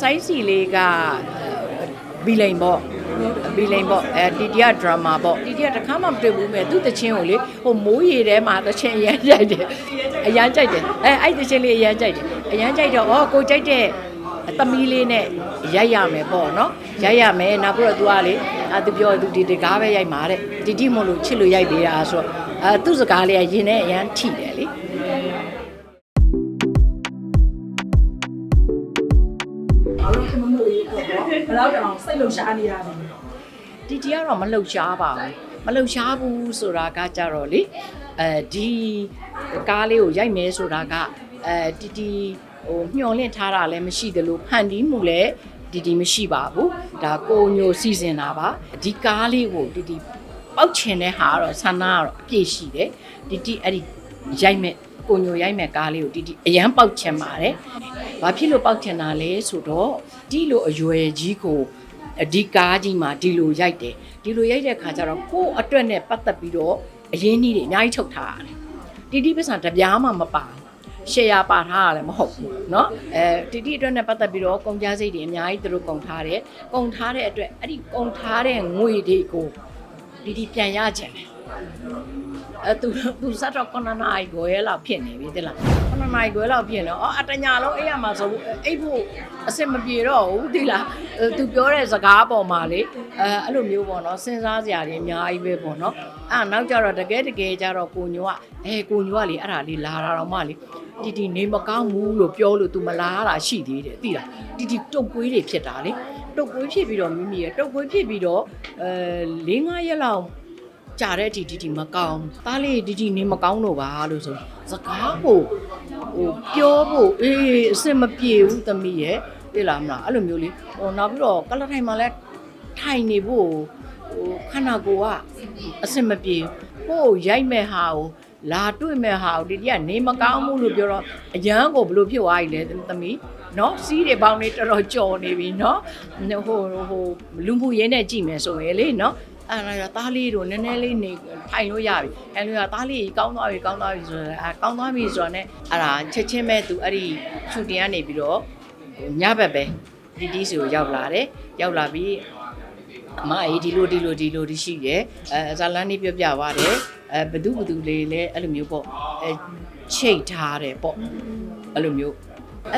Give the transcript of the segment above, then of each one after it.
SIC လေးကဘီလိန်ပေါ့ဘီလိန်ပေါ့အဲဒီတီကဒရမာပေါ့တီတီကတစ်ခါမှမတွေ့ဘူးမဲ့သူ့တချင်းကိုလေဟိုမိုးရေထဲမှာတချင်းအရန်ကြိုက်တယ်အရန်ကြိုက်တယ်အဲအဲ့တချင်းလေးအရန်ကြိုက်တယ်အရန်ကြိုက်တော့ဩကိုကြိုက်တဲ့သမီးလေးနဲ့ရိုက်ရမယ်ပေါ့နော်ရိုက်ရမယ်နောက်ပြီးတော့ तू ကလေအဲသူပြောသူဒီတကားပဲရိုက်မှာတဲ့ဒီတိမို့လို့ချစ်လို့ရိုက်ပေးတာဆိုတော့အဲသူ့စကားလေးကရင်နဲ့အရန်ထိတယ်လေ ဘာလို့ခမမို့ရေးပေါ့နော်ဘယ်တော့တောင်စိတ်လုံရှားနေရတယ်တီတီကတော့မလှုပ်ရှားပါဘူးမလှုပ်ရှားဘူးဆိုတာကကြတော့လေအဲဒီကားလေးကိုရိုက်မယ်ဆိုတာကအဲတီတီဟိုမျောလင့်ထားတာလည်းမရှိသလိုဖန်တီးမှုလည်းတီတီမရှိပါဘူးဒါကိုညိုစီစဉ်တာပါဒီကားလေးကိုတီတီပောက်ချင်တဲ့ဟာကတော့ဆန္ဒကတော့အပြည့်ရှိတယ်တီတီအဲ့ဒီရိုက်မဲ့ ကိုညိုရိုက်မဲ့ကားလေးကိုတီတီအရန်ပောက်ချင်ပါတယ်ဘာဖြစ်လို့ပောက်ချင်တာလဲဆိုတော့ဒီလိုအရွယ်ကြီးကို အဒီကားကြီးမှာဒီလိုရိုက်တယ်ဒီလိုရိုက်တဲ့ခါကျတော့ကိုယ့်အတွက်နဲ့ပတ်သက်ပြီးတော့အရင်းနှီးတွေအများကြီးထုတ်ထားရတယ်တီတီပစ္စံတပြားမှမပါရှယ်ယာပါထားရတယ်မဟုတ်ဘူးเนาะအဲတီတီအတွက်နဲ့ပတ်သက်ပြီးတော့ကုန်ကြစိတ်တွေအများကြီးသူတို့ကုန်ထားတယ်ကုန်ထားတဲ့အတွက်အဲ့ဒီကုန်ထားတဲ့ငွေတွေကိုတီတီပြန်ရကြတယ် အဲသူသူစတော့ကနနာရီကိုရဲလောက်ဖြစ်နေပြီတဲ့လားကနနာရီကိုရဲလောက်ဖြစ်နေအော်အတညာလုံးအိပ်ရမှာဆိုအိပ်ဖို့အစ်စ်မပြေတော့ဘူးဒီလားအဲသူပြောတဲ့စကားပေါ်မှာလေအဲအဲ့လိုမျိုးပေါ့နော်စဉ်းစားစရာတွေအများကြီးပဲပေါ့နော်အာနောက်ကြတော့တကယ်တကယ်ကြတော့ကိုညိုကအဲကိုညိုကလေအဲ့ဒါလေးလာတာတော့မှလေတီတီနေမကောင်းဘူးလို့ပြောလို့ तू မလာတာရှိသေးတယ်သိလားတီတီတုတ်ကွေးတွေဖြစ်တာလေတုတ်ကွေးဖြစ်ပြီးတော့မိမိရဲ့တုတ်ကွေးဖြစ်ပြီးတော့အဲ၄၅ရက်လောက် ကြာတဲ့အထိဒီဒီမကောင်းဘူးသားလေးဒီဒီနေမကောင်းတော့ပါလို့ဆိုစကားကိုဟိုပြောဖို့အေးအစ်မပြေဘူးသမီးရဲ့သိလားမလားအဲ့လိုမျိုးလေးဟိုနောက်ပြီးတော့ကလထိုင်မှာလဲထိုင်နေဖို့ဟိုခန္ဓာကိုယ်ကအစ်မပြေဘူးကိုယ်ရိုက်မဲ့ဟာကိုလာတွေ့မဲ့ဟာကိုဒီဒီကနေမကောင်းဘူးလို့ပြောတော့အရန်ကိုဘလို့ဖြစ်သွားပြီလဲသမီးနော်စီးတွေပေါင်းနေတော်တော်ကြော်နေပြီနော်ဟိုဟိုလူမှုရေးနဲ့ကြည့်မယ်ဆိုရင်လေနော် အဲ့ဒါသားလေးတို့နည်းနည်းလေးနေထိုင်လို့ရပြီအဲလိုရသားလေးကောင်းသွားပြီကောင်းသွားပြီဆိုတော့အဲကောင်းသွားပြီဆိုတော့ ਨੇ အဲ့ဒါချက်ချင်းပဲသူအဲ့ဒီရှူတင်ကနေပြီးတော့ညဘက်ပဲဒီတီးစီကိုရောက်လာတယ်ရောက်လာပြီးအမအေးဒီလိုဒီလိုဒီလိုဒီရှိတယ်အဲဇာလန်နေပြပြပါတယ်အဲဘသူဘသူလေးလဲအဲ့လိုမျိုးပေါ့အဲချိတ်ထားတယ်ပေါ့အဲ့လိုမျိုး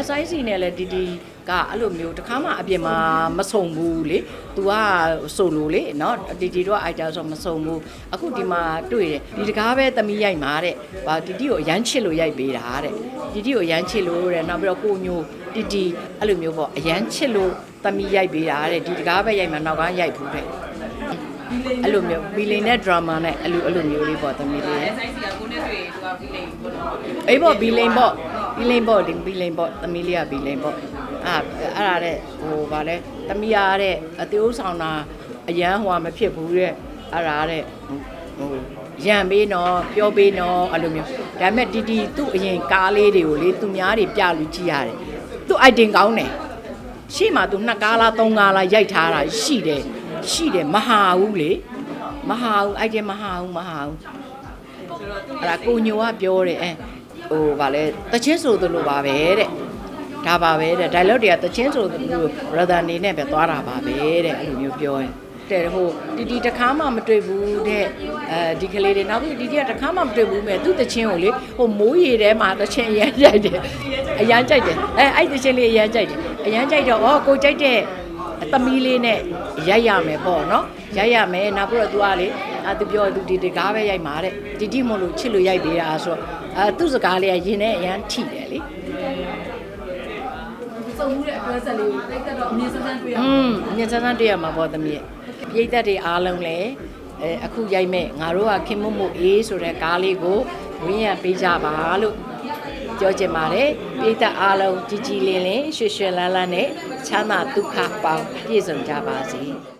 SIC နဲ့လည်းတီတီ ကအဲ့လိုမျိုးတစ်ခါမှအပြင်မှာမဆုံဘူးလေ။ तू ကဆိုလို့လေနော်တီတီတို့ကအိုက်တာဆိုမဆုံဘူး။အခုဒီမှာတွေ့တယ်ဒီတကားပဲသမီးရိုက်မှာတဲ့။ဘာတီတီကိုအရန်ချစ်လို့ရိုက်ပေးတာတဲ့။တီတီကိုအရန်ချစ်လို့တဲ့နောက်ပြီးတော့ကိုညိုတီတီအဲ့လိုမျိုးပေါ့အရန်ချစ်လို့သမီးရိုက်ပေးတာတဲ့ဒီတကားပဲရိုက်မှာနောက်ကရိုက်ဘူးတဲ့။အဲ့လိုမျိုးဘီလိန်နဲ့ဒရာမာနဲ့အဲ့လိုအဲ့လိုမျိုးလေးပေါ့သမီးလေးဆိုင်စီကကိုနဲ့တွေ့သူကပြီးနေပေါ့နော်အေးပေါ့ဘီလိန်ပေါ့ဘီလိန်ပေါ့ဒီဘီလိန်ပေါ့သမီးလေးကဘီလိန်ပေါ့ အာအဲ့ဒါတဲ့ဟိုဗာလဲသမီးရတဲ့အသေးဥဆောင်တာအရန်ဟိုကမဖြစ်ဘူးတဲ့အဲ့ဒါတဲ့ဟိုရံပေးနော်ပြောပေးနော်အဲ့လိုမျိုးဒါပေမဲ့တီတီသူ့အရင်ကားလေးတွေကိုလေသူများတွေပြလူကြည့်ရတယ်သူ့ item ကောင်းတယ်ရှေ့မှာသူနှစ်ကားလားသုံးကားလားရိုက်ထားတာရှိတယ်ရှိတယ်မဟာဘူးလေမဟာဘူး item မဟာဘူးမဟာဘူးအဲ့ဒါကိုညိုကပြောတယ်အဲဟိုဗာလဲတချင်းဆိုသလိုပါပဲတဲ့ ဒါပါပဲတဲ့ dialogue တွေကတချင်းဆိုသူတို့ brother နေနဲ့ပဲသွားတာပါပဲတဲ့အဲ့လိုမျိုးပြောရင်တဲ့ဟိုတီတီတခါမှမတွေ့ဘူးတဲ့အဲဒီကလေးတွေနောက်ပြီးဒီကတခါမှမတွေ့ဘူးမဲ့သူ့တချင်းကိုလေဟိုမိုးရေထဲမှာတချင်းရမ်းကြိုက်တယ်အရမ်းကြိုက်တယ်အဲအဲ့တချင်းလေးအရမ်းကြိုက်တယ်အရမ်းကြိုက်တော့ဩကိုကြိုက်တဲ့သမီးလေးနဲ့ရိုက်ရမယ်ပေါ့နော်ရိုက်ရမယ်နောက်ပြီးတော့သူကလေအာသူပြောသူဒီတကားပဲရိုက်မှာတဲ့ဒီတိမို့လို့ချစ်လို့ရိုက်ပေးတာဆိုတော့အာသူ့စကားလေးကရင်နဲ့အရမ်းထိတယ်လေ စုံမှုတဲ့အတွက်ဆက်လေးကိုတိတ်တက်တော့အမြင်စမ်းစမ်းတွေ့ရอืมအမြင်စမ်းစမ်းတွေ့ရမှာပေါ့သမီးရဲ့ပြိသက်တွေအားလုံးလည်းအဲအခုရိုက်မဲ့ငါတို့ကခင်မမို့အေးဆိုတဲ့ကားလေးကိုဝင်းရပေးကြပါလို့ပြောချင်ပါတယ်ပြိသက်အားလုံးကြည်ကြည်လင်လင်ရွှေရွှေလန်းလန်းနဲ့ချမ်းသာဒုက္ခပေါင်းပြည့်စုံကြပါစေ